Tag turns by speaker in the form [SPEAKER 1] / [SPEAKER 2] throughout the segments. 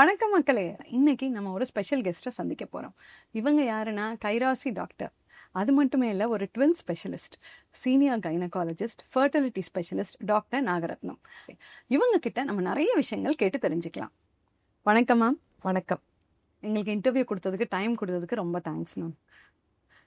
[SPEAKER 1] வணக்கம் மக்களே. இன்னைக்கு நம்ம ஒரு ஸ்பெஷல் கெஸ்ட்டை சந்திக்க போகிறோம் இவங்க யாருன்னா கைராசி டாக்டர் அது மட்டுமே இல்லை ஒரு twin specialist senior gynaecologist fertility specialist doctor Nagarathnam. இவங்க கிட்ட நம்ம நிறைய விஷயங்கள் கேட்டு தெரிஞ்சுக்கலாம். வணக்கம் மேம்
[SPEAKER 2] வணக்கம்.
[SPEAKER 1] எங்களுக்கு இன்டர்வியூ கொடுத்ததுக்கு டைம் கொடுத்ததுக்கு ரொம்ப தேங்க்ஸ் மேம்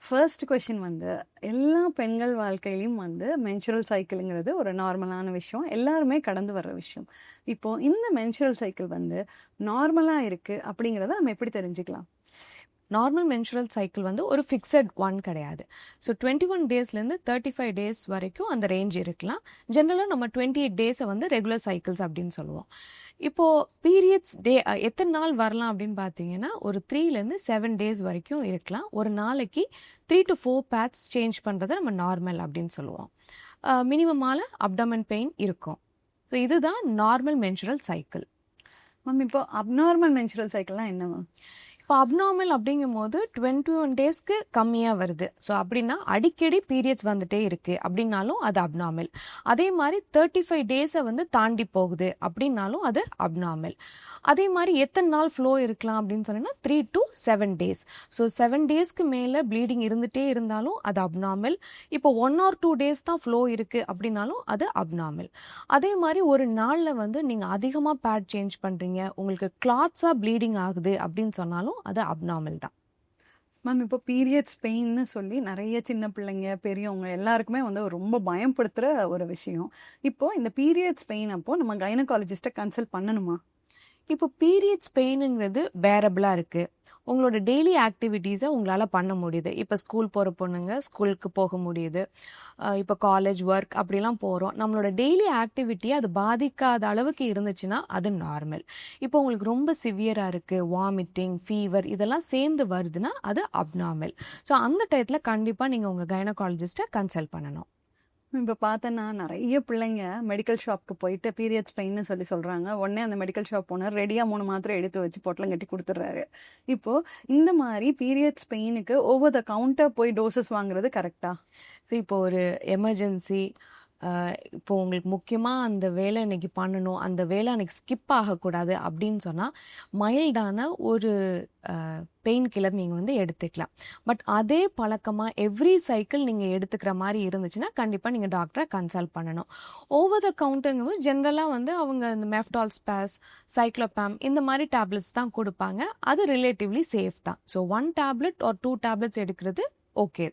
[SPEAKER 1] ஃபர்ஸ்ட் கொஷின் வந்து எல்லா பெண்கள் வாழ்க்கையிலையும் வந்து மென்சுரல் சைக்கிளுங்கிறது ஒரு நார்மலான விஷயம். எல்லாருமே கடந்து வர்ற விஷயம். இப்போ இந்த மென்சுரல் சைக்கிள் வந்து நார்மலாக இருக்கு அப்படிங்கிறத நம்ம எப்படி தெரிஞ்சுக்கலாம்?
[SPEAKER 2] நார்மல் மென்சுரல் சைக்கிள் வந்து ஒரு ஃபிக்ஸட் ஒன் கிடையாது. ஸோ டுவெண்ட்டி ஒன் டேஸ்லேருந்து தேர்ட்டி ஃபைவ் டேஸ் வரைக்கும் அந்த ரேஞ்ச் இருக்கலாம். ஜென்ரலாக நம்ம டுவெண்ட்டி எயிட் டேஸை வந்து ரெகுலர் சைக்கிள்ஸ் அப்படின்னு சொல்லுவோம். இப்போது பீரியட்ஸ் டே எத்தனை நாள் வரலாம் அப்படின்னு பார்த்தீங்கன்னா ஒரு த்ரீலேருந்து செவன் டேஸ் வரைக்கும் இருக்கலாம். ஒரு நாளைக்கு three to four pads change பண்ணுறதை நம்ம நார்மல் அப்படின்னு சொல்லுவோம். மினிமமான அப்டமன் பெயின் இருக்கும். ஸோ இதுதான் நார்மல் மென்சுரல் சைக்கிள்
[SPEAKER 1] மேம் இப்போ அப்நார்மல் மென்சுரல் சைக்கிள்லாம் என்ன மேம்
[SPEAKER 2] இப்போ அப்நார்மல் அப்படிங்கும் போது டுவெண்ட்டி ஒன் டேஸ்க்கு கம்மியாக வருது. ஸோ அப்படின்னா அடிக்கடி பீரியட்ஸ் வந்துட்டே இருக்குது அப்படின்னாலும் அது அப்நார்மல் அதே மாதிரி தேர்ட்டி ஃபைவ் டேஸை வந்து தாண்டி போகுது. அப்படின்னாலும் அது அப்நார்மல் அதே மாதிரி எத்தனை நாள் ஃப்ளோ இருக்கலாம் அப்படின்னு சொன்னீங்கன்னா three to seven days so seven டேஸ்க்கு மேலே ப்ளீடிங் இருந்துகிட்டே இருந்தாலும் அது அப்நார்மல் இப்போ ஒன் ஆர் டூ டேஸ் தான் ஃப்ளோ இருக்குது அப்படின்னாலும் அது அப்நார்மல் அதே மாதிரி ஒரு நாளில் வந்து நீங்கள் அதிகமாக பேட் சேஞ்ச் பண்ணுறீங்க உங்களுக்கு கிளாத்ஸாக ப்ளீடிங் ஆகுது அப்படின்னு சொன்னாலும் அது அப்நார்மல் தான்.
[SPEAKER 1] மேம் இப்போ பீரியட்ஸ் பெயின்னு சொல்லி நிறைய சின்ன பிள்ளைங்க பெரியவங்க எல்லாருக்குமே வந்து ரொம்ப பயப்படுத்துகிற ஒரு விஷயம். இப்போ இந்த பீரியட்ஸ் பெயின் அப்போது நம்ம கைனகாலஜிஸ்ட்டை கன்சல்ட் பண்ணணுமா?
[SPEAKER 2] இப்போ பீரியட்ஸ் பெயினுங்கிறது பேரபிளாக இருக்குது உங்களோட டெய்லி ஆக்டிவிட்டீஸை உங்களால் பண்ண முடியுது. இப்போ ஸ்கூல் போகிற பொண்ணுங்க ஸ்கூலுக்கு போக முடியுது. இப்போ காலேஜ் ஒர்க் அப்படிலாம் போகிறோம் நம்மளோட டெய்லி ஆக்டிவிட்டியை அது பாதிக்காத அளவுக்கு இருந்துச்சுன்னா அது நார்மல் இப்போ உங்களுக்கு ரொம்ப சிவியராக இருக்குது வாமிட்டிங் ஃபீவர் இதெல்லாம் சேர்ந்து வருதுன்னா அது அப்நார்மல் ஸோ அந்த டயத்தில் கண்டிப்பாக நீங்கள் உங்கள் கைனகாலஜிஸ்ட்டை கன்சல்ட் பண்ணணும்.
[SPEAKER 1] இப்போ பார்த்தேன்னா நிறைய பிள்ளைங்க மெடிக்கல் ஷாப்க்கு போயிட்டு பீரியட்ஸ் பெயின்னு சொல்லி சொல்கிறாங்க உடனே அந்த மெடிக்கல் ஷாப் போனால் ரெடியாக மூணு மாத்திரை எடுத்து வச்சு பொட்டலம் கட்டி கொடுத்துட்றாரு. இப்போது இந்த மாதிரி பீரியட்ஸ் பெயினுக்கு ஓவர் த கவுண்டர் போய் டோசஸ் வாங்குறது
[SPEAKER 2] கரெக்டாக இப்போ ஒரு எமர்ஜென்சி இப்போ உங்களுக்கு முக்கியமாக அந்த வேலை இன்னைக்கு பண்ணணும் அந்த வேலை அன்னைக்கு ஸ்கிப் ஆகக்கூடாது அப்படின்னு சொன்னால் மைல்டான ஒரு பெயின் கில்லர் நீங்கள் வந்து எடுத்துக்கலாம். பட் அதே பழக்கமாக எவ்ரி சைக்கிள் நீங்கள் எடுத்துக்கிற மாதிரி இருந்துச்சுன்னா கண்டிப்பாக நீங்கள் டாக்டரை கன்சல்ட் பண்ணணும். ஓவர் த கவுண்டருங்கும்போது ஜென்ரலாக வந்து அவங்க இந்த மெஃப்டால் ஸ்பேஸ் சைக்ளோபேம் இந்த மாதிரி டேப்லெட்ஸ் தான் கொடுப்பாங்க. அது ரிலேட்டிவ்லி சேஃப் தான். ஸோ ஒன் டேப்லெட் ஒரு டூ டேப்லெட்ஸ் எடுக்கிறது ஓகே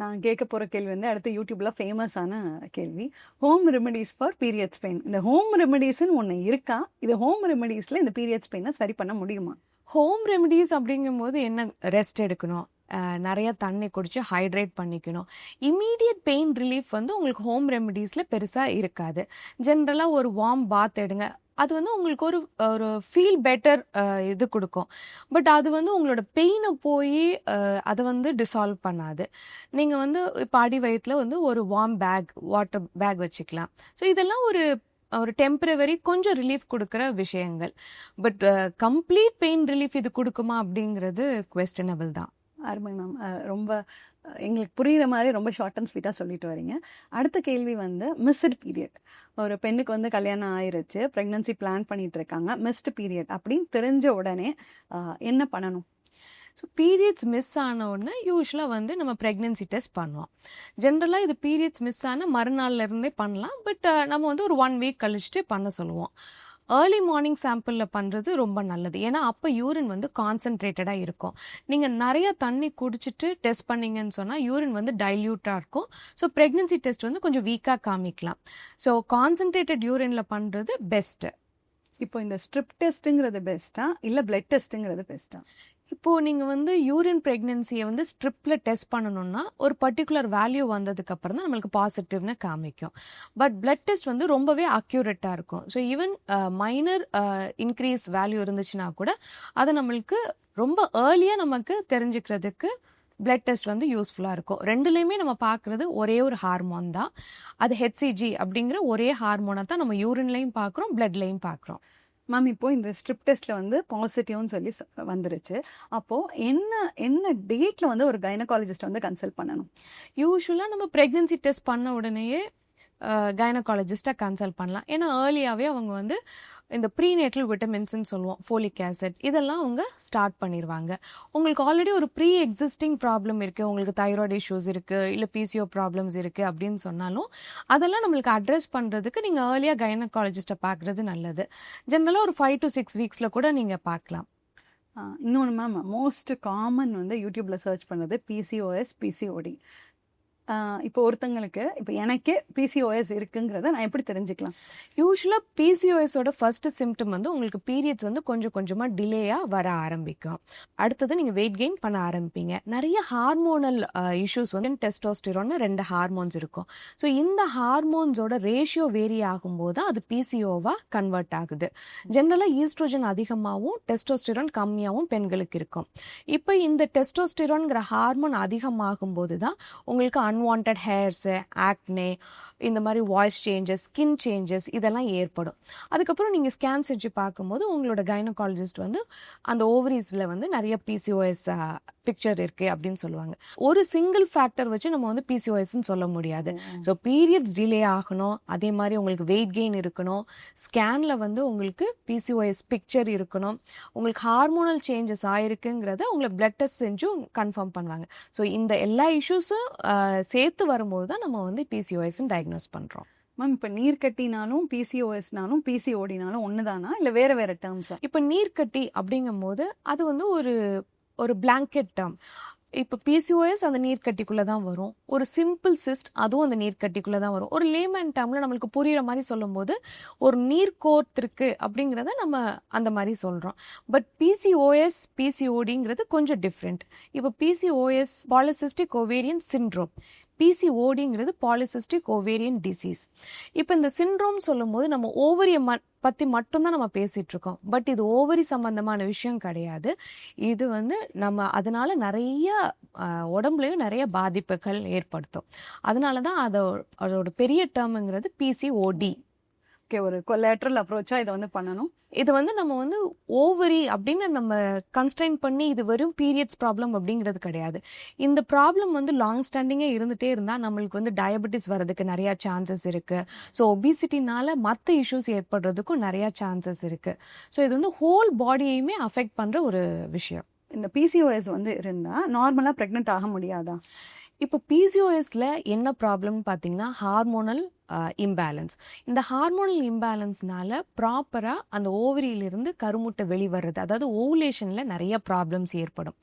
[SPEAKER 1] நான் கேட்க போகிற கேள்வி வந்து அடுத்து யூடியூப்பில் ஃபேமஸான கேள்வி. Home remedies for periods pain இந்த ஹோம் ரெமெடிஸ்னு ஒன்று இருக்கா? இது ஹோம் ரெமெடிஸில் இந்த பீரியட்ஸ் பெயினை சரி பண்ண முடியுமா?
[SPEAKER 2] ஹோம் ரெமடிஸ் அப்படிங்கும்போது என்ன ரெஸ்ட் எடுக்கணும்? நிறையா நிறைய தண்ணி குடிச்சு ஹைட்ரேட் பண்ணிக்கணும். இமீடியட் பெயின் ரிலீஃப் வந்து உங்களுக்கு ஹோம் ரெமடிஸில் பெருசாக இருக்காது. ஜென்ரலாக ஒரு வார்ம் பாத் எடுங்க. அது வந்து உங்களுக்கு ஒரு ஒரு ஃபீல் பெட்டர் இது கொடுக்கும். பட் அது வந்து உங்களோட பெயினை போய் அதை வந்து டிசால்வ் பண்ணாது. நீங்கள் வந்து இப்போ அடி வயிற்றில் வந்து ஒரு வார்ம் பேக் வாட்டர் பேக் வச்சுக்கலாம். ஸோ இதெல்லாம் ஒரு ஒரு டெம்பரவரி கொஞ்சம் ரிலீஃப் கொடுக்குற விஷயங்கள். பட் கம்ப்ளீட் பெயின் ரிலீஃப் இது கொடுக்குமா அப்படிங்கிறது கொஸ்டினபிள் தான்.
[SPEAKER 1] அருமை மேம் ரொம்ப எங்களுக்கு புரிகிற மாதிரி ரொம்ப ஷார்ட் அண்ட் ஸ்வீட்டாக சொல்லிட்டு வரீங்க. அடுத்த கேள்வி வந்து மிஸ்டு பீரியட் ஒரு பெண்ணுக்கு வந்து கல்யாணம் ஆயிருச்சு ப்ரெக்னன்சி பிளான் பண்ணிட்டு இருக்காங்க மிஸ்டு பீரியட் அப்படின்னு தெரிஞ்ச உடனே என்ன பண்ணணும்?
[SPEAKER 2] ஸோ பீரியட்ஸ் மிஸ் ஆன உடனே யூஸ்வலாக வந்து நம்ம ப்ரெக்னென்சி டெஸ்ட் பண்ணுவோம். ஜென்ரலாக இது பீரியட்ஸ் மிஸ் ஆன மறுநாள்ல இருந்தே பண்ணலாம் பட் நம்ம வந்து ஒரு ஒன் வீக் கழிச்சுட்டு பண்ண சொல்லுவோம். ஏர்லி மார்னிங் சாம்பிளில் பண்ணுறது ரொம்ப நல்லது. ஏன்னா அப்போ யூரின் வந்து கான்சென்ட்ரேட்டடாக இருக்கும். நீங்கள் நிறைய தண்ணி குடிச்சிட்டு டெஸ்ட் பண்ணீங்கன்னு சொன்னால் யூரின் வந்து டைல்யூட்டாக இருக்கும். ஸோ ப்ரெக்னென்சி டெஸ்ட் வந்து கொஞ்சம் வீக்காக காமிக்கலாம். ஸோ கான்சென்ட்ரேட்டட் யூரினில் பண்ணுறது பெஸ்ட்டு
[SPEAKER 1] இப்போ இந்த ஸ்ட்ரிப் டெஸ்ட்டுங்கிறது பெஸ்ட்டா இல்லை பிளட் டெஸ்ட்டுங்கிறது பெஸ்ட்டா
[SPEAKER 2] இப்போது நீங்கள் வந்து யூரின் ப்ரெக்னென்சியை வந்து ஸ்ட்ரிப்பில் டெஸ்ட் பண்ணணும்னா ஒரு பர்டிகுலர் வேல்யூ வந்ததுக்கப்புறம் தான் நம்மளுக்கு பாசிட்டிவ்னு காமிக்கும். பட் பிளட் டெஸ்ட் வந்து ரொம்பவே அக்யூரேட்டாக இருக்கும். So even minor increase value இருந்துச்சுன்னா கூட அதை நம்மளுக்கு ரொம்ப ஏர்லியாக நமக்கு தெரிஞ்சுக்கிறதுக்கு பிளட் டெஸ்ட் வந்து யூஸ்ஃபுல்லாக இருக்கும். ரெண்டுலேயுமே நம்ம பார்க்குறது ஒரே ஒரு ஹார்மோன் தான். அது ஹெச்சிஜி அப்படிங்கிற ஒரே ஹார்மோனை தான் நம்ம யூரின்லையும் பார்க்குறோம் பிளட்லையும் பார்க்குறோம்.
[SPEAKER 1] மேம் இப்போ இந்த ஸ்ட்ரிப் டெஸ்ட்டில் வந்து பாசிட்டிவ்னு சொல்லி வந்துருச்சு. அப்போது என்ன என்ன டேட்டில் வந்து ஒரு கைனகாலஜிஸ்ட்டை வந்து கன்சல்ட் பண்ணணும்?
[SPEAKER 2] யூஸ்வலாக நம்ம ப்ரெக்னென்சி டெஸ்ட் பண்ண உடனேயே கைனகாலஜிஸ்ட்டை கன்சல்ட் பண்ணலாம். ஏன்னா ஏர்லியாகவே அவங்க வந்து இந்த ப்ரீநேட்டல் விட்டமின்ஸ்ன்னு சொல்லுவோம் ஃபோலிக் ஆசிட் இதெல்லாம் அவங்க ஸ்டார்ட் பண்ணிடுவாங்க உங்களுக்கு ஆல்ரெடி ஒரு ப்ரீ எக்ஸிஸ்டிங் ப்ராப்ளம் இருக்குது உங்களுக்கு தைராய்டு இஷ்யூஸ் இருக்குது இல்லை பிசிஓ ப்ராப்ளம்ஸ் இருக்குது அப்படின்னு சொன்னாலும் அதெல்லாம் நம்மளுக்கு அட்ரஸ் பண்ணுறதுக்கு நீங்கள் ஏர்லியாக கைனகாலஜிஸ்ட்டை பார்க்குறது நல்லது. ஜென்ரலாக ஒரு ஃபைவ் டு சிக்ஸ் வீக்ஸில் கூட நீங்கள் பார்க்கலாம்
[SPEAKER 1] இன்னொன்று மேம் மோஸ்ட் காமன் வந்து யூடியூப்பில் சர்ச் பண்ணது பிசிஓஎஸ் பிசிஓடி இப்போ ஒருத்தங்களுக்கு இப்போ எனக்கே பிசிஓஎஸ் இருக்குங்கிறத நான் எப்படி தெரிஞ்சுக்கலாம்?
[SPEAKER 2] யூஸ்வலாக பிசிஓஎஸோட ஃபர்ஸ்ட் சிம்டம் வந்து உங்களுக்கு பீரியட்ஸ் வந்து கொஞ்சம் கொஞ்சமாக டிலேயாக வர ஆரம்பிக்கும். அடுத்தது நீங்கள் வெயிட் கெயின் பண்ண ஆரம்பிப்பீங்க. நிறைய ஹார்மோனல் இஷ்யூஸ் வந்து டெஸ்டோஸ்டிரோன்னு ரெண்டு ஹார்மோன்ஸ் இருக்கும். ஸோ இந்த ஹார்மோன்ஸோட ரேஷியோ வேரி ஆகும்போது அது பிசிஓவாக கன்வெர்ட் ஆகுது. ஜென்ரலாக ஈஸ்ட்ரோஜன் அதிகமாகவும் டெஸ்டோஸ்டிரோன் கம்மியாகவும் பெண்களுக்கு இருக்கும். இப்போ இந்த டெஸ்டோஸ்டிரோன்கிற ஹார்மோன் அதிகமாகும் போது தான் உங்களுக்கு unwanted hairs, acne, இந்த மாதிரி வாய்ஸ் சேஞ்சஸ் ஸ்கின் சேஞ்சஸ் இதெல்லாம் ஏற்படும். அதுக்கப்புறம் நீங்கள் ஸ்கேன் செஞ்சு பார்க்கும்போது உங்களோட கைனகாலஜிஸ்ட் வந்து அந்த ஓவரீஸில் வந்து நிறைய பிசிஓஎஸ் பிக்சர் இருக்குது அப்படின்னு சொல்லுவாங்க. ஒரு சிங்கிள் ஃபேக்டர் வச்சு நம்ம வந்து பிசிஓஎஸ்ன்னு சொல்ல முடியாது. ஸோ பீரியட்ஸ் டிலே ஆகணும். அதே மாதிரி உங்களுக்கு வெயிட் கெயின் இருக்கணும். ஸ்கேனில் வந்து உங்களுக்கு பிசிஓஎஸ் பிக்சர் இருக்கணும். உங்களுக்கு ஹார்மோனல் சேஞ்சஸ் ஆயிருக்குங்கிறத உங்களை பிளட் டெஸ்ட் செஞ்சும் கன்ஃபார்ம் பண்ணுவாங்க. ஸோ இந்த எல்லா இஷ்யூஸும் சேர்த்து வரும்போது தான் நம்ம வந்து பிசிஓஎஸ்ன்னு டயக்னோஸ் பண்ணுறோம்
[SPEAKER 1] மேம் இப்போ நீர்க்கட்டினாலும் பிசிஓஎஸ்னாலும் பிசிஓடினாலும் ஒன்று தானா இல்லை வேறு வேறு டேர்ம்ஸா
[SPEAKER 2] இப்போ நீர்க்கட்டி அப்படிங்கும்போது அது வந்து ஒரு ஒரு பிளாங்கெட் டேர்ம் இப்போ பிசிஓஎஸ் அந்த நீர்க்கட்டிக்குள்ளே தான் வரும். ஒரு சிம்பிள் சிஸ்ட் அதுவும் அந்த நீர்க்கட்டிக்குள்ளே தான் வரும். ஒரு லேமன் டேர்மில் நம்மளுக்கு புரியுற மாதிரி சொல்லும்போது ஒரு நீர் கோர்த்திருக்கு அப்படிங்கிறத நம்ம அந்த மாதிரி சொல்கிறோம் பட் பிசிஓஎஸ் பிசிஓடிங்கிறது கொஞ்சம் டிஃப்ரெண்ட் இப்போ பிசிஓஎஸ் பாலிசிஸ்டிக் ஓவேரியன் சிண்ட்ரோம் பிசிஓடிங்கிறது பாலிசிஸ்டிக் ஓவேரியன் டிசீஸ் இப்போ இந்த சிண்ட்ரோம் சொல்லும்போது நம்ம ஓவரியம் ம பற்றி மட்டும்தான் நம்ம பேசிகிட்டு இருக்கோம் பட் இது ஓவரி சம்பந்தமான விஷயம் கிடையாது. இது வந்து நம்ம அதனால் நிறைய உடம்புலையும் நிறைய பாதிப்புகள் ஏற்படுத்தும். அதனால தான் அதோ அதோட பெரிய டேர்முங்கிறது பிசிஓடி
[SPEAKER 1] ஓகே ஒரு கொலேட்ரல் அப்ரோச்சாக இதை வந்து பண்ணணும்.
[SPEAKER 2] இது வந்து நம்ம வந்து ஓவரி அப்படின்னு நம்ம கன்ஸ்ட்ரைன் பண்ணி இது வெறும் பீரியட்ஸ் ப்ராப்ளம் அப்படிங்கிறது கிடையாது. இந்த ப்ராப்ளம் வந்து லாங் ஸ்டாண்டிங்கே இருந்துகிட்டே இருந்தால் நம்மளுக்கு வந்து டயபெட்டிஸ் வர்றதுக்கு நிறையா சான்சஸ் இருக்குது ஸோ ஒபிசிட்டினால மற்ற இஷ்யூஸ் ஏற்படுறதுக்கும் நிறையா சான்சஸ் இருக்குது ஸோ இது வந்து ஹோல் பாடியையுமே அஃபெக்ட் பண்ணுற ஒரு விஷயம்.
[SPEAKER 1] இந்த பிசிஓஎஸ் வந்து இருந்தால் நார்மலாக ப்ரெக்னென்ட் ஆக முடியாதா?
[SPEAKER 2] இப்போ பிசிஓஎஸில் என்ன ப்ராப்ளம்னு பார்த்தீங்கன்னா ஹார்மோனல் Uh, இம்பேலன்ஸ் இந்த ஹார்மோனல் இம்பேலன்ஸ்னால ப்ராப்பராக அந்த ஓவரியிலிருந்து கருமுட்டை வெளிவர்றது. அதாவது ஓவுலேஷனில் நிறைய ப்ராப்ளம்ஸ் ஏற்படும்.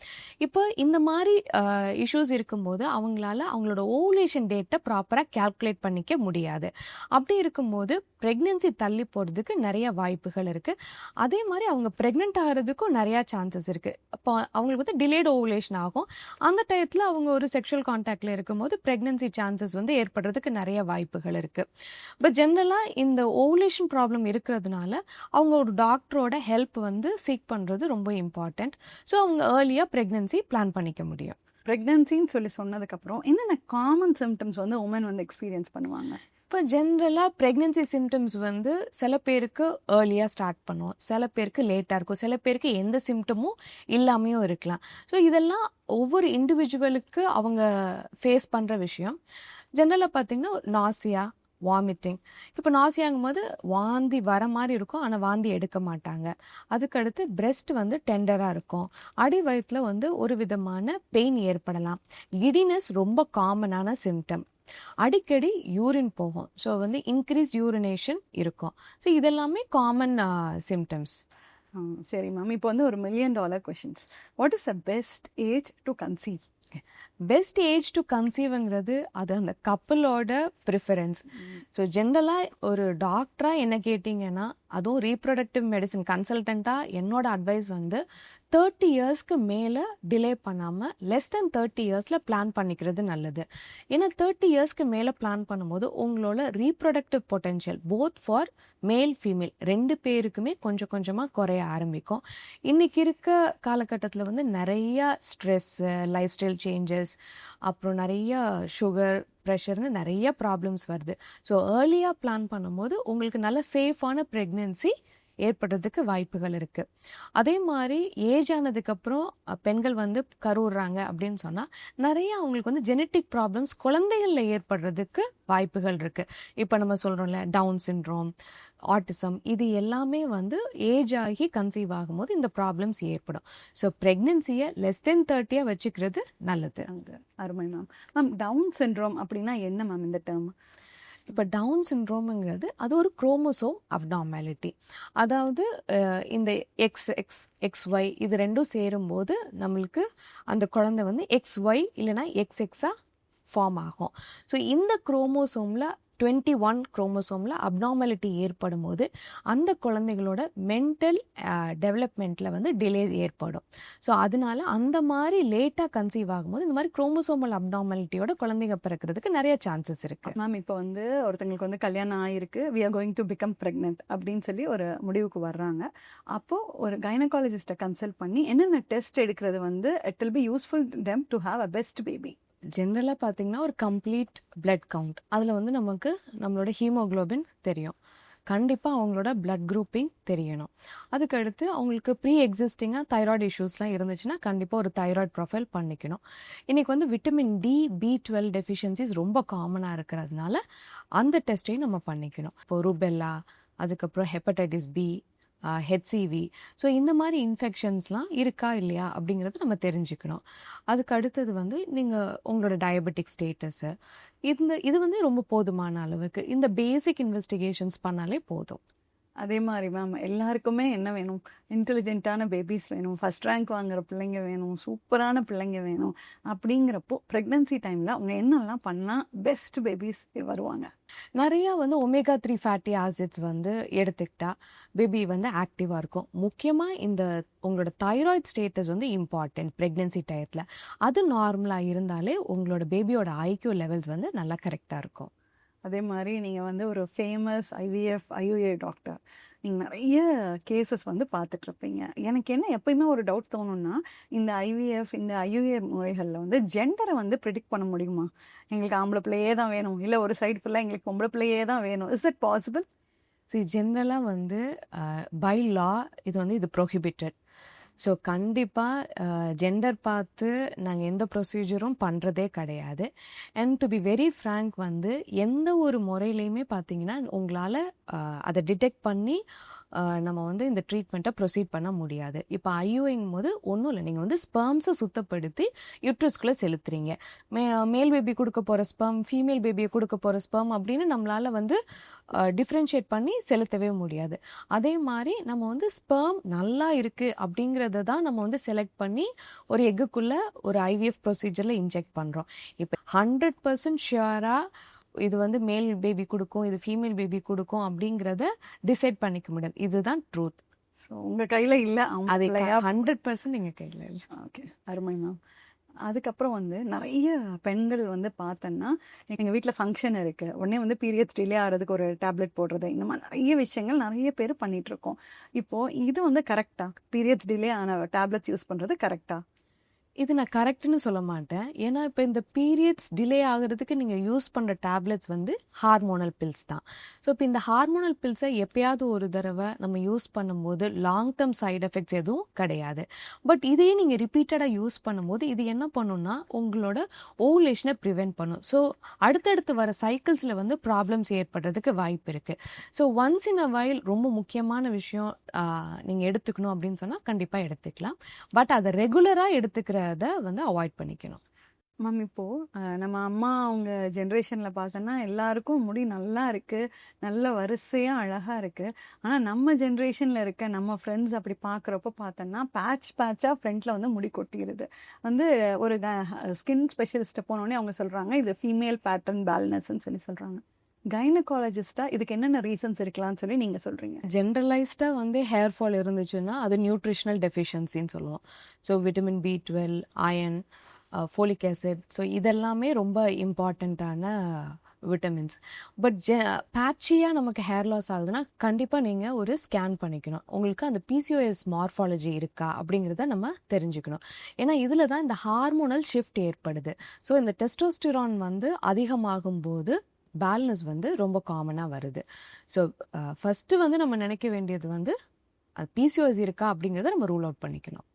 [SPEAKER 2] இப்போ இந்த மாதிரி uh, இஷ்யூஸ் இருக்கும்போது அவங்களால அவங்களோட ஓவுலேஷன் டேட்டை ப்ராப்பராக கால்குலேட் பண்ணிக்க முடியாது. அப்படி இருக்கும்போது ப்ரெக்னென்சி தள்ளி போகிறதுக்கு நிறைய வாய்ப்புகள் இருக்குது அதே மாதிரி அவங்க ப்ரெக்னென்ட் ஆகிறதுக்கும் நிறையா சான்சஸ் இருக்குது இப்போ அவங்களுக்கு வந்து டிலேட் ஓவுலேஷன் ஆகும். அந்த டயத்தில் அவங்க ஒரு செக்ஷுவல் கான்டாக்டில் இருக்கும்போது ப்ரெக்னென்சி சான்சஸ் வந்து ஏற்படுறதுக்கு நிறைய வாய்ப்புகள் இருக்குது பட் ஜென்ரலாக இந்த ஓவுலேஷன் ப்ராப்ளம் இருக்கிறதுனால அவங்க ஒரு டாக்டரோட ஹெல்ப் வந்து சீக் பண்ணுறது ரொம்ப இம்பார்ட்டண்ட் ஸோ அவங்க ஏர்லியாக ப்ரெக்னென்சி பிளான் பண்ணிக்க முடியும்.
[SPEAKER 1] ப்ரெக்னென்சின்னு சொல்லி சொன்னதுக்கப்புறம் என்னென்ன காமன் சிம்டம்ஸ் வந்து உமன் வந்து எக்ஸ்பீரியன்ஸ் பண்ணுவாங்க?
[SPEAKER 2] இப்போ ஜென்ரலாக ப்ரெக்னென்சி சிம்டம்ஸ் வந்து சில பேருக்கு ஏர்லியாக ஸ்டார்ட் பண்ணுவோம் சில பேருக்கு லேட்டாக இருக்கும். சில பேருக்கு எந்த சிம்டமும் இல்லாமையும் இருக்கலாம். ஸோ இதெல்லாம் ஒவ்வொரு இண்டிவிஜுவலுக்கு அவங்க ஃபேஸ் பண்ணுற விஷயம். ஜென்ரலாக பார்த்தீங்கன்னா நாசியா வாமிட்டிங் இப்போ நாசியாகும் போது வாந்தி வர மாதிரி இருக்கும். ஆனால் வாந்தி எடுக்க மாட்டாங்க. அதுக்கடுத்து பிரெஸ்ட் வந்து டெண்டராக இருக்கும். அடி வயிற்றில் வந்து ஒரு விதமான பெயின் ஏற்படலாம். கிடினஸ் ரொம்ப காமனான சிம்டம் அடிக்கடி யூரின் போகும். ஸோ வந்து இன்க்ரீஸ் யூரினேஷன் இருக்கும். ஸோ இதெல்லாமே காமன் சிம்டம்ஸ்
[SPEAKER 1] சரி மேம் இப்போ வந்து ஒரு million dollar questions what is the best age to conceive
[SPEAKER 2] best age to கன்சீவ்ங்கிறது அது அந்த கப்பலோட ப்ரிஃபரன்ஸ் ஸோ ஜென்ரலாக ஒரு டாக்டராக என்ன கேட்டிங்கன்னா அதுவும் ரீப்ரொடக்டிவ் மெடிசன் கன்சல்டண்ட்டாக என்னோட அட்வைஸ் வந்து தேர்ட்டி இயர்ஸ்க்கு மேலே டிலே பண்ணாமல் லெஸ் தென் தேர்ட்டி இயர்ஸில் பிளான் பண்ணிக்கிறது நல்லது. ஏன்னா தேர்ட்டி இயர்ஸ்க்கு மேலே பிளான் பண்ணும்போது உங்களோட reproductive potential both for male female ரெண்டு பேருக்குமே கொஞ்சம் கொஞ்சமாக குறைய ஆரம்பிக்கும். இன்றைக்கி இருக்க காலகட்டத்தில் வந்து நிறையா ஸ்ட்ரெஸ்ஸு லைஃப் ஸ்டைல் சேஞ்சஸ் அப்புறம் நிறைய சுகர் ப்ரெஷர்னு நிறைய ப்ராப்ளம்ஸ் வருது. ஸோ ஏர்லியாக பிளான் பண்ணும்போது உங்களுக்கு நல்ல சேஃபான ப்ரெக்னென்சி ஏற்படுறதுக்கு வாய்ப்புகள் இருக்குது அதே மாதிரி ஏஜ் ஆனதுக்கப்புறம் பெண்கள் வந்து கருவுறாங்க அப்படின்னு சொன்னால் நிறைய அவங்களுக்கு வந்து ஜெனட்டிக் ப்ராப்ளம்ஸ் குழந்தைகளில் ஏற்படுறதுக்கு வாய்ப்புகள் இருக்குது இப்போ நம்ம சொல்கிறோம்ல டவுன் சின்ட்ரோம் ஆட்டிசம் இது எல்லாமே வந்து ஏஜ் ஆகி கன்சீவ் ஆகும்போது இந்த ப்ராப்ளம்ஸ் ஏற்படும். ஸோ ப்ரெக்னென்சியை லெஸ் தென் தேர்ட்டியாக வச்சுக்கிறது நல்லது.
[SPEAKER 1] அருமை மேம் மேம் டவுன் சிண்ட்ரோம் அப்படின்னா என்ன மேம் இந்த டேர்ம்
[SPEAKER 2] இப்போ டவுன் சிண்ட்ரோமுங்கிறது அது ஒரு குரோமோசோம் அப்டார்மாலிட்டி அதாவது இந்த எக்ஸ் எக்ஸ் எக்ஸ் ஒய் இது ரெண்டும் சேரும்போது நம்மளுக்கு அந்த குழந்தை வந்து எக்ஸ் ஒய் இல்லைனா எக்ஸ் எக்ஸாக ஃபார்ம் ஆகும். ஸோ இந்த குரோமோசோமில் டுவெண்ட்டி ஒன் குரோமோசோமில் அப்னார்மாலிட்டி ஏற்படும் போது அந்த குழந்தைகளோட மென்டல் uh, டெவலப்மெண்ட்டில் வந்து டிலே ஏற்படும். ஸோ அதனால அந்த மாதிரி லேட்டாக கன்சீவ் ஆகும்போது இந்த மாதிரி குரோமோசோமல் அப்னார்மாலிட்டியோட குழந்தைங்க பிறக்கிறதுக்கு நிறைய சான்சஸ் இருக்குது
[SPEAKER 1] மேம் இப்போ வந்து ஒருத்தங்களுக்கு வந்து கல்யாணம் ஆயிருக்கு we are going to become pregnant அப்படின்னு சொல்லி ஒரு முடிவுக்கு வர்றாங்க. அப்போது ஒரு கைனகாலஜிஸ்ட்டை கன்சல்ட் பண்ணி என்னென்ன டெஸ்ட் எடுக்கிறது வந்து it will be useful them to have a best baby
[SPEAKER 2] ஜென்ரலாக பார்த்தீங்கன்னா ஒரு கம்ப்ளீட் பிளட் கவுண்ட் அதில் வந்து நமக்கு நம்மளோட ஹீமோகுளோபின் தெரியும். கண்டிப்பாக அவங்களோட பிளட் குரூப்பிங் தெரியணும். அதுக்கடுத்து அவங்களுக்கு ப்ரீ எக்ஸிஸ்டிங்காக தைராய்டு இஷ்யூஸ்லாம் இருந்துச்சுன்னா கண்டிப்பாக ஒரு தைராய்டு ப்ரொஃபைல் பண்ணிக்கணும். இன்றைக்கி வந்து vitamin D B twelve deficiencies ரொம்ப காமனாக இருக்கிறதுனால அந்த டெஸ்ட்டையும் நம்ம பண்ணிக்கணும். இப்போ ருபெல்லா அதுக்கப்புறம் ஹெப்படைட்டிஸ் பி ஹெச்சிவி ஸோ இந்த மாதிரி இன்ஃபெக்ஷன்ஸ்லாம் இருக்கா இல்லையா அப்படிங்கிறத நம்ம தெரிஞ்சுக்கணும். அதுக்கு அடுத்தது வந்து நீங்கள் உங்களோட டயபெட்டிக் ஸ்டேட்டஸு இந்த இது வந்து ரொம்ப போதுமான அளவுக்கு. இந்த பேசிக் இன்வெஸ்டிகேஷன்ஸ் பண்ணாலே போதும்.
[SPEAKER 1] அதே மாதிரி மேம் எல்லாருக்குமே என்ன வேணும்? இன்டெலிஜென்ட்டான பேபிஸ் வேணும். ஃபர்ஸ்ட் ரேங்க் வாங்குற பிள்ளைங்க வேணும். சூப்பரான பிள்ளைங்க வேணும். அப்படிங்கிறப்போ ப்ரெக்னன்சி டைமில் அவங்க என்னெல்லாம் பண்ணால் பெஸ்ட் பேபிஸ் வருவாங்க?
[SPEAKER 2] நிறையா வந்து ஒமேகா த்ரீ ஃபேட்டி ஆசிட்ஸ் வந்து எடுத்துக்கிட்டா பேபி வந்து ஆக்டிவாக இருக்கும். முக்கியமாக இந்த உங்களோட தைராய்ட் ஸ்டேட்டஸ் வந்து இம்பார்ட்டன்ட் ப்ரெக்னென்சி டயத்தில் அது நார்மலாக இருந்தாலே உங்களோட பேபியோட ஐக்யூ லெவல்ஸ் வந்து நல்லா கரெக்டாக இருக்கும்.
[SPEAKER 1] அதே மாதிரி நீங்கள் வந்து ஒரு ஃபேமஸ் ஐவிஎஃப் ஐயுஏ டாக்டர் நீங்கள் நிறைய கேசஸ் வந்து பார்த்துட்ருப்பீங்க. எனக்கு என்ன எப்பயுமே ஒரு டவுட் தோணும்னா இந்த ஐவிஎஃப் இந்த ஐயுஏ முறைகளில் வந்து ஜெண்டரை வந்து ப்ரிடிக்ட் பண்ண முடியுமா? எங்களுக்கு ஆம்பளை பிள்ளையே தான் வேணும். இல்லை ஒரு சைடு ஃபுல்லாக எங்களுக்கு பொம்பளை பிள்ளையே தான் வேணும். இஸ் இட் பாசிபிள்
[SPEAKER 2] சரி ஜென்ரலாக வந்து பை லா இது வந்து இது ப்ரொஹிபிட்டட் ஸோ கண்டிப்பாக ஜெண்டர் பார்த்து நாங்கள் எந்த ப்ரொசீஜரும் பண்ணுறதே கிடையாது. And to be very frank வந்து எந்த ஒரு முறையிலையுமே பார்த்தீங்கன்னா உங்களால் அதை டிடெக்ட் பண்ணி நம்ம வந்து இந்த ட்ரீட்மெண்ட்டை ப்ரொசீட் பண்ண முடியாது. இப்போ ஐயூங்கும் போது ஒன்றும் இல்லை. நீங்கள் வந்து ஸ்பெர்ம்ஸை சுத்தப்படுத்தி யூட்ரஸ்குள்ளே செலுத்துறீங்க. மே மேல் பேபி கொடுக்க போகிற ஸ்பெர்ம் ஃபீமேல் பேபியை கொடுக்க போகிற ஸ்பெர்ம் அப்படின்னு நம்மளால் வந்து டிஃப்ரென்ஷியேட் பண்ணி செலுத்தவே முடியாது. அதே மாதிரி நம்ம வந்து ஸ்பெர்ம் நல்லா இருக்குது அப்படிங்கிறத தான் நம்ம வந்து செலக்ட் பண்ணி ஒரு எக்குக்குள்ளே ஒரு ஐவிஎஃப் ப்ரொசீஜரில் இன்ஜெக்ட் பண்ணுறோம் இப்போ ஹண்ட்ரட் பர்சன்ட் ஷியராக இது வந்து மேல் பேபி கொடுக்கும் இது ஃபீமேல் பேபி கொடுக்கும் அப்படிங்கிறத டிசைட் பண்ணிக்க முடியாது. இதுதான் ட்ரூத்
[SPEAKER 1] ஸோ உங்கள் கையில் இல்லை
[SPEAKER 2] அது ஹண்ட்ரட் பர்சன்ட் நீங்கள் கையில் இல்லை.
[SPEAKER 1] ஓகே அருமை மேம் அதுக்கப்புறம் வந்து நிறைய பெண்கள் வந்து பார்த்தோன்னா எங்கள் வீட்டில் ஃபங்க்ஷன் இருக்குது உடனே வந்து பீரியட்ஸ் டிலே ஆகிறதுக்கு ஒரு டேப்லெட் போடுறது இந்த மாதிரி நிறைய விஷயங்கள் நிறைய பேர் பண்ணிட்டு இருக்கோம். இப்போது இது வந்து கரெக்டா பீரியட்ஸ் டிலே ஆன டேப்லெட்ஸ் யூஸ் பண்ணுறது கரெக்டா
[SPEAKER 2] இது நான் கரெக்டுன்னு சொல்ல மாட்டேன். ஏன்னா இப்போ இந்த பீரியட்ஸ் டிலே ஆகிறதுக்கு நீங்கள் யூஸ் பண்ணுற டேப்லெட்ஸ் வந்து ஹார்மோனல் பில்ஸ் தான். ஸோ இப்போ இந்த ஹார்மோனல் பில்ஸை எப்பயாவது ஒரு தடவை நம்ம யூஸ் பண்ணும்போது லாங் டேர்ம் சைடு எஃபெக்ட்ஸ் எதுவும் கிடையாது. பட் இதையே நீங்கள் ரிப்பீட்டடாக யூஸ் பண்ணும்போது இது என்ன பண்ணுன்னா உங்களோட ஓவுலேஷனை ப்ரிவென்ட் பண்ணும். ஸோ அடுத்தடுத்து வர சைக்கிள்ஸில் வந்து ப்ராப்ளம்ஸ் ஏற்படுறதுக்கு வாய்ப்பு இருக்குது so once in a while ரொம்ப முக்கியமான விஷயம் நீங்கள் எடுத்துக்கணும் அப்படின்னு சொன்னால் கண்டிப்பாக எடுத்துக்கலாம். பட் அதை ரெகுலராக எடுத்துக்கிற அதை வந்து அவாய்ட் பண்ணிக்கணும்.
[SPEAKER 1] மேம் இப்போது நம்ம அம்மா அவங்க ஜென்ரேஷனில் பார்த்தோன்னா எல்லாருக்கும் முடி நல்லா இருக்குது நல்ல வரிசையாக அழகாக இருக்குது ஆனால் நம்ம ஜென்ரேஷனில் இருக்க நம்ம ஃப்ரெண்ட்ஸ் அப்படி பார்க்குறப்ப பார்த்தோன்னா பேட்ச் பேட்சாக ஃப்ரண்ட்டில் வந்து முடி கொட்டிடுது வந்து ஒரு ஸ்கின் ஸ்பெஷலிஸ்ட்டை போனோடனே அவங்க சொல்கிறாங்க இது ஃபீமேல் பேட்டர்ன் பேல்னஸ்ன்னு சொல்லி சொல்கிறாங்க கைனகாலஜிஸ்ட்டாக இதுக்கு என்னென்ன ரீசன்ஸ் இருக்கலாம்னு சொல்லி நீங்கள் சொல்கிறீங்க
[SPEAKER 2] ஜென்ரலைஸ்டாக வந்து ஹேர் ஃபால் இருந்துச்சுன்னா அது நியூட்ரிஷனல் டெஃபிஷியன்சின்னு சொல்லுவோம். So vitamin B twelve iron folic acid so இதெல்லாமே ரொம்ப இம்பார்ட்டண்ட்டான விட்டமின்ஸ் பட் ஜெ பேட்சியாக நமக்கு ஹேர் லாஸ் ஆகுதுன்னா கண்டிப்பாக நீங்கள் ஒரு ஸ்கேன் பண்ணிக்கணும். உங்களுக்கு அந்த பிசிஓஎஸ் மார்ஃபாலஜி இருக்கா அப்படிங்கிறத நம்ம தெரிஞ்சுக்கணும். ஏன்னா இதில் தான் இந்த ஹார்மோனல் ஷிஃப்ட் ஏற்படுது. ஸோ இந்த டெஸ்டோஸ்டிரான் வந்து அதிகமாகும் போது பேல்னஸ் வந்து ரொம்ப காமனாக வருது. ஸோ ஃபஸ்ட்டு வந்து நம்ம நினைக்க வேண்டியது வந்து அது பிசிஓஎஸ் இருக்கா அப்படிங்கிறத நம்ம ரூல் அவுட் பண்ணிக்கணும்.